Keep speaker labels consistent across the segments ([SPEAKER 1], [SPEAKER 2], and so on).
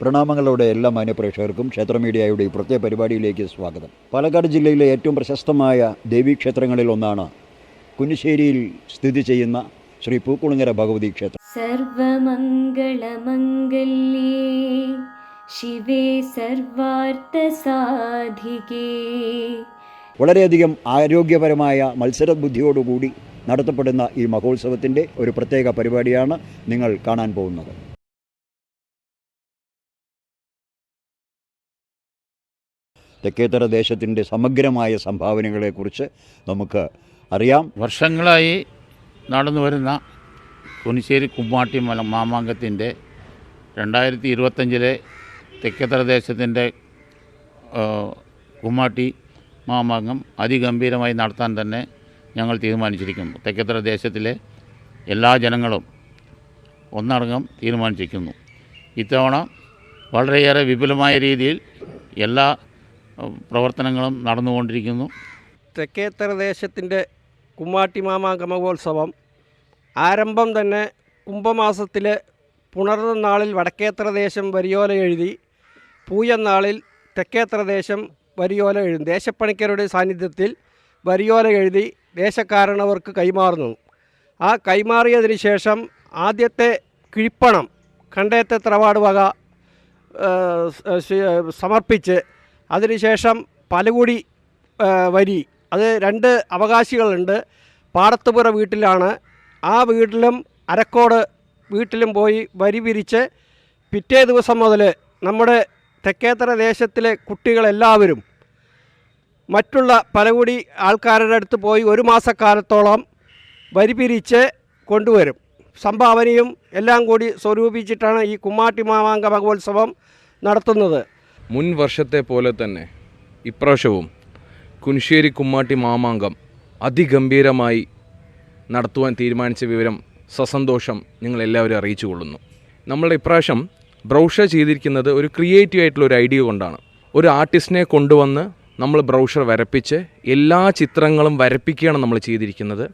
[SPEAKER 1] പ്രണാമങ്ങളുടെ എല്ലാ മാന്യപ്രേക്ഷകർക്കും ക്ഷേത്ര മീഡിയയുടെ ഈ പ്രത്യേക പരിപാടിയിലേക്ക് സ്വാഗതം. പാലക്കാട് ജില്ലയിലെ ഏറ്റവും പ്രശസ്തമായ ദേവീക്ഷേത്രങ്ങളിൽ ഒന്നാണ് കുന്നിശ്ശേരിയിൽ സ്ഥിതി ചെയ്യുന്ന ശ്രീ പൂക്കുളങ്ങര ഭഗവതി ക്ഷേത്രം.
[SPEAKER 2] സർവമംഗളമംഗല്യേ ശിവേ സർവാർത്ഥസാധികേ.
[SPEAKER 1] വളരെയധികം ആരോഗ്യപരമായ മത്സര ബുദ്ധിയോടുകൂടി നടത്തപ്പെടുന്ന ഈ മഹോത്സവത്തിന്റെ ഒരു പ്രത്യേക പരിപാടിയാണ് നിങ്ങൾ കാണാൻ പോകുന്നത്. തെക്കേത്തറ ദേശത്തിന്റെ സമഗ്രമായ സംഭാവനകളെക്കുറിച്ച് നമുക്ക് അറിയാം.
[SPEAKER 3] വർഷങ്ങളായി നടന്നു വരുന്ന കുനിശ്ശേരി കുമ്മാട്ടി മല മാമാങ്കത്തിന്റെ രണ്ടായിരത്തി ഇരുപത്തഞ്ചിലെ തെക്കേത്തറ ദേശത്തിന്റെ കുമ്മാട്ടി മാമാങ്കം അതിഗംഭീരമായി നടത്താൻ തന്നെ ഞങ്ങൾ തീരുമാനിച്ചിരിക്കുന്നു. തെക്കേത്തറ ദേശത്തിലെ എല്ലാ ജനങ്ങളും ഒന്നടങ്കം തീരുമാനിച്ചിരിക്കുന്നു. ഇത്തവണ വളരെയേറെ വിപുലമായ രീതിയിൽ എല്ലാ പ്രവർത്തനങ്ങളും നടന്നുകൊണ്ടിരിക്കുന്നു.
[SPEAKER 4] തെക്കേത്തറ ദേശത്തിന്റെ കുമ്മാട്ടി ഗമകോത്സവം ആരംഭം തന്നെ കുംഭമാസത്തിലെ പുണർന്ന നാളിൽ വടക്കേത്തറ ദേശം വരിയോല എഴുതി പൂയനാളിൽ തെക്കേത്തറ ദേശം വരിയോല എഴുതി ദേശപ്പണിക്കരുടെ സാന്നിധ്യത്തിൽ വരിയോല എഴുതി ദേശക്കാരണവർക്ക് കൈമാറുന്നു. ആ കൈമാറിയതിന് ശേഷം ആദ്യത്തെ കിഴിപ്പണം കണ്ടേത്തെ തറവാട് വക സമർപ്പിച്ച് അതിനുശേഷം പലകുടി വരി. അത് രണ്ട് അവകാശികളുണ്ട്. പാടത്തുപുറ വീട്ടിലാണ്. ആ വീട്ടിലും അരക്കോട് വീട്ടിലും പോയി വരി പിരിച്ച് പിറ്റേ ദിവസം മുതൽ നമ്മുടെ തെക്കേത്തറ ദേശത്തിലെ കുട്ടികളെല്ലാവരും മറ്റുള്ള പലകുടി ആൾക്കാരുടെ അടുത്ത് പോയി ഒരു മാസക്കാലത്തോളം വരി പിരിച്ച് കൊണ്ടുവരും. സംഭാവനയും എല്ലാം കൂടി സ്വരൂപിച്ചിട്ടാണ് ഈ കുമ്മാട്ടി മാമാങ്ക മഹോത്സവം നടത്തുന്നത്.
[SPEAKER 5] മുൻ വർഷത്തെ പോലെ തന്നെ ഇപ്രാവശ്യവും കുൻശ്ശേരി കുമ്മാട്ടി മാമാങ്കം അതിഗംഭീരമായി നടത്തുവാൻ തീരുമാനിച്ച വിവരം സസന്തോഷം നിങ്ങളെല്ലാവരും അറിയിച്ചു കൊള്ളുന്നു നമ്മളുടെ ഇപ്രാവശ്യം ബ്രൗഷർ ചെയ്തിരിക്കുന്നത് ഒരു ക്രിയേറ്റീവ് ആയിട്ടുള്ള ഒരു ഐഡിയ കൊണ്ടാണ്. ഒരു ആർട്ടിസ്റ്റിനെ കൊണ്ടുവന്ന് നമ്മൾ ബ്രൗഷർ വരപ്പിച്ച് എല്ലാ ചിത്രങ്ങളും വരപ്പിക്കുകയാണ് നമ്മൾ ചെയ്തിരിക്കുന്നത്.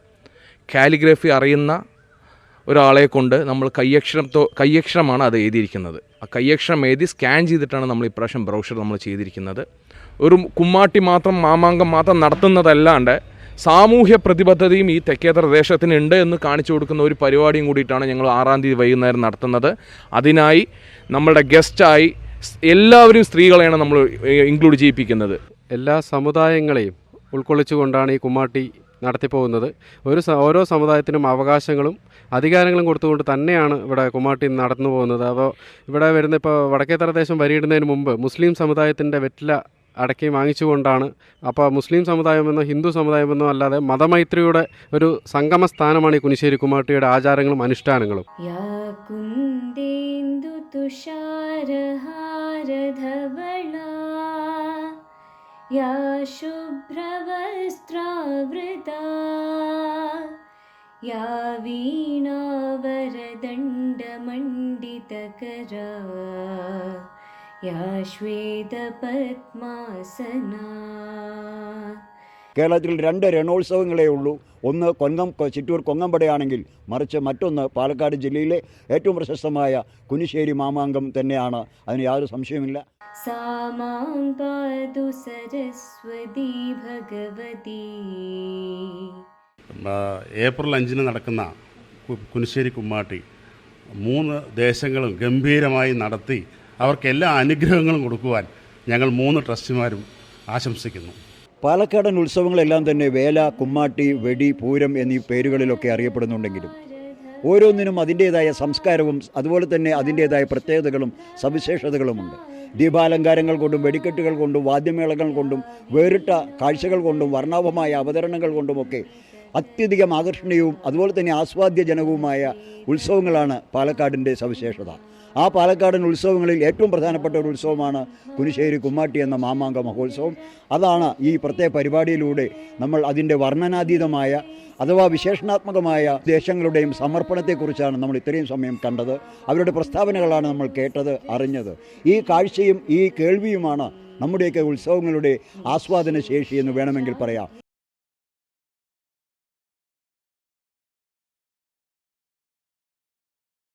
[SPEAKER 5] കാലിഗ്രഫി അറിയുന്ന ഒരാളെ കൊണ്ട് നമ്മൾ കയ്യക്ഷരത്തോ കയ്യക്ഷരമാണ് അത് എഴുതിയിരിക്കുന്നത്. ആ കയ്യക്ഷരം എഴുതി സ്കാൻ ചെയ്തിട്ടാണ് നമ്മൾ ഇപ്രാവശ്യം ബ്രൗഷർ നമ്മൾ ചെയ്തിരിക്കുന്നത്. ഒരു കുമ്മാട്ടി മാത്രം മാമാങ്കം മാത്രം നടത്തുന്നതല്ലാണ്ട് സാമൂഹ്യ പ്രതിബദ്ധതയും ഈ തെക്കേത്തറ ദേശത്തിന് ഉണ്ട് എന്ന് കാണിച്ചു കൊടുക്കുന്ന ഒരു പരിപാടിയും കൂടിയിട്ടാണ് ഞങ്ങൾ ആറാം തീയതി വൈകുന്നേരം നടത്തുന്നത്. അതിനായി നമ്മളുടെ ഗസ്റ്റായി എല്ലാവരും സ്ത്രീകളെയാണ് നമ്മൾ ഇൻക്ലൂഡ് ചെയ്യിപ്പിക്കുന്നത്.
[SPEAKER 6] എല്ലാ സമുദായങ്ങളെയും ഉൾക്കൊള്ളിച്ചുകൊണ്ടാണ് ഈ കുമ്മാട്ടി നടത്തിപ്പോകുന്നത് ഒരു സ- ഓരോ സമുദായത്തിനും അവകാശങ്ങളും അധികാരങ്ങളും കൊടുത്തുകൊണ്ട് തന്നെയാണ് ഇവിടെ കുമ്മാട്ടി നടന്നു പോകുന്നത് അപ്പോൾ ഇവിടെ വരുന്ന ഇപ്പോൾ വടക്കേത്തറ ദേശം വരിയിടുന്നതിന് മുമ്പ് മുസ്ലിം സമുദായത്തിൻ്റെ വെറ്റില അടക്കി വാങ്ങിച്ചുകൊണ്ടാണ് അപ്പോൾ മുസ്ലിം സമുദായമെന്നോ ഹിന്ദു സമുദായമെന്നോ അല്ലാതെ മതമൈത്രിയുടെ ഒരു സംഗമ സ്ഥാനമാണ് ഈ കുനിശ്ശേരി കുമ്മാട്ടിയുടെ ആചാരങ്ങളും അനുഷ്ഠാനങ്ങളും
[SPEAKER 2] या कुन्देन्दुतुषारहारधवला या शुभ्रवस्त्रावृता या वीणावरदण्डमण्डितकरा या श्वेतपद्मासना
[SPEAKER 1] കേരളത്തിൽ രണ്ട് രണോത്സവങ്ങളേ ഉള്ളൂ ഒന്ന് കൊല്ലം കൊ- ചിറ്റൂർ കൊങ്ങമ്പടയാണെങ്കിൽ മറിച്ച് മറ്റൊന്ന് പാലക്കാട് ജില്ലയിലെ ഏറ്റവും പ്രശസ്തമായ കുനിശ്ശേരി മാമാങ്കം തന്നെയാണ് അതിന് യാതൊരു സംശയമില്ല
[SPEAKER 2] सा मां पातु सरस्वती भगवती
[SPEAKER 7] ആ, ഏപ്രിൽ അഞ്ചിന് നടക്കുന്ന കുനിശ്ശേരി കുമ്മാട്ടി മൂന്ന് ദേശങ്ങളും ഗംഭീരമായി നടത്തി അവർക്ക് എല്ലാ അനുഗ്രഹങ്ങളും കൊടുക്കുവാൻ ഞങ്ങൾ മൂന്ന് ട്രസ്റ്റിമാരും ആശംസിക്കുന്നു.
[SPEAKER 1] പാലക്കാടൻ ഉത്സവങ്ങളെല്ലാം തന്നെ വേല കുമ്മാട്ടി വെടി പൂരം എന്നീ പേരുകളിലൊക്കെ അറിയപ്പെടുന്നുണ്ടെങ്കിലും ഓരോന്നിനും അതിന്റേതായ സംസ്കാരവും അതുപോലെ തന്നെ അതിന്റേതായ പ്രത്യേകതകളും സവിശേഷതകളുമുണ്ട്. ദീപാലങ്കാരങ്ങൾ കൊണ്ടും വെടിക്കെട്ടുകൾ കൊണ്ടും വാദ്യമേളങ്ങൾ കൊണ്ടും വേറിട്ട കാഴ്ചകൾ കൊണ്ടും വർണാഭമായ അവതരണങ്ങൾ കൊണ്ടുമൊക്കെ അത്യധികം ആകർഷണീയവും അതുപോലെ തന്നെ ആസ്വാദ്യജനകവുമായ ഉത്സവങ്ങളാണ് പാലക്കാടിന്റെ സവിശേഷത. ആ പാലക്കാടൻ ഉത്സവങ്ങളിൽ ഏറ്റവും പ്രധാനപ്പെട്ട ഒരു ഉത്സവമാണ് കുനിശ്ശേരി കുമ്മാട്ടി എന്ന മാമാങ്ക മഹോത്സവം. അതാണ് ഈ പ്രത്യേക പരിപാടിയിലൂടെ നമ്മൾ അതിന്റെ വർണനാതീതമായ അഥവാ വിശേഷണാത്മകമായ ദേശങ്ങളുടെയും സമർപ്പണത്തെക്കുറിച്ചാണ് നമ്മൾ ഇത്രയും സമയം കണ്ടത്. അവരുടെ പ്രസ്താവനകളാണ് നമ്മൾ കേട്ടത് അറിഞ്ഞത്. ഈ കാഴ്ചയും ഈ കേൾവിയുമാണ് നമ്മുടെയൊക്കെ ഉത്സവങ്ങളുടെ ആസ്വാദന ശേഷി എന്ന് വേണമെങ്കിൽ പറയാം.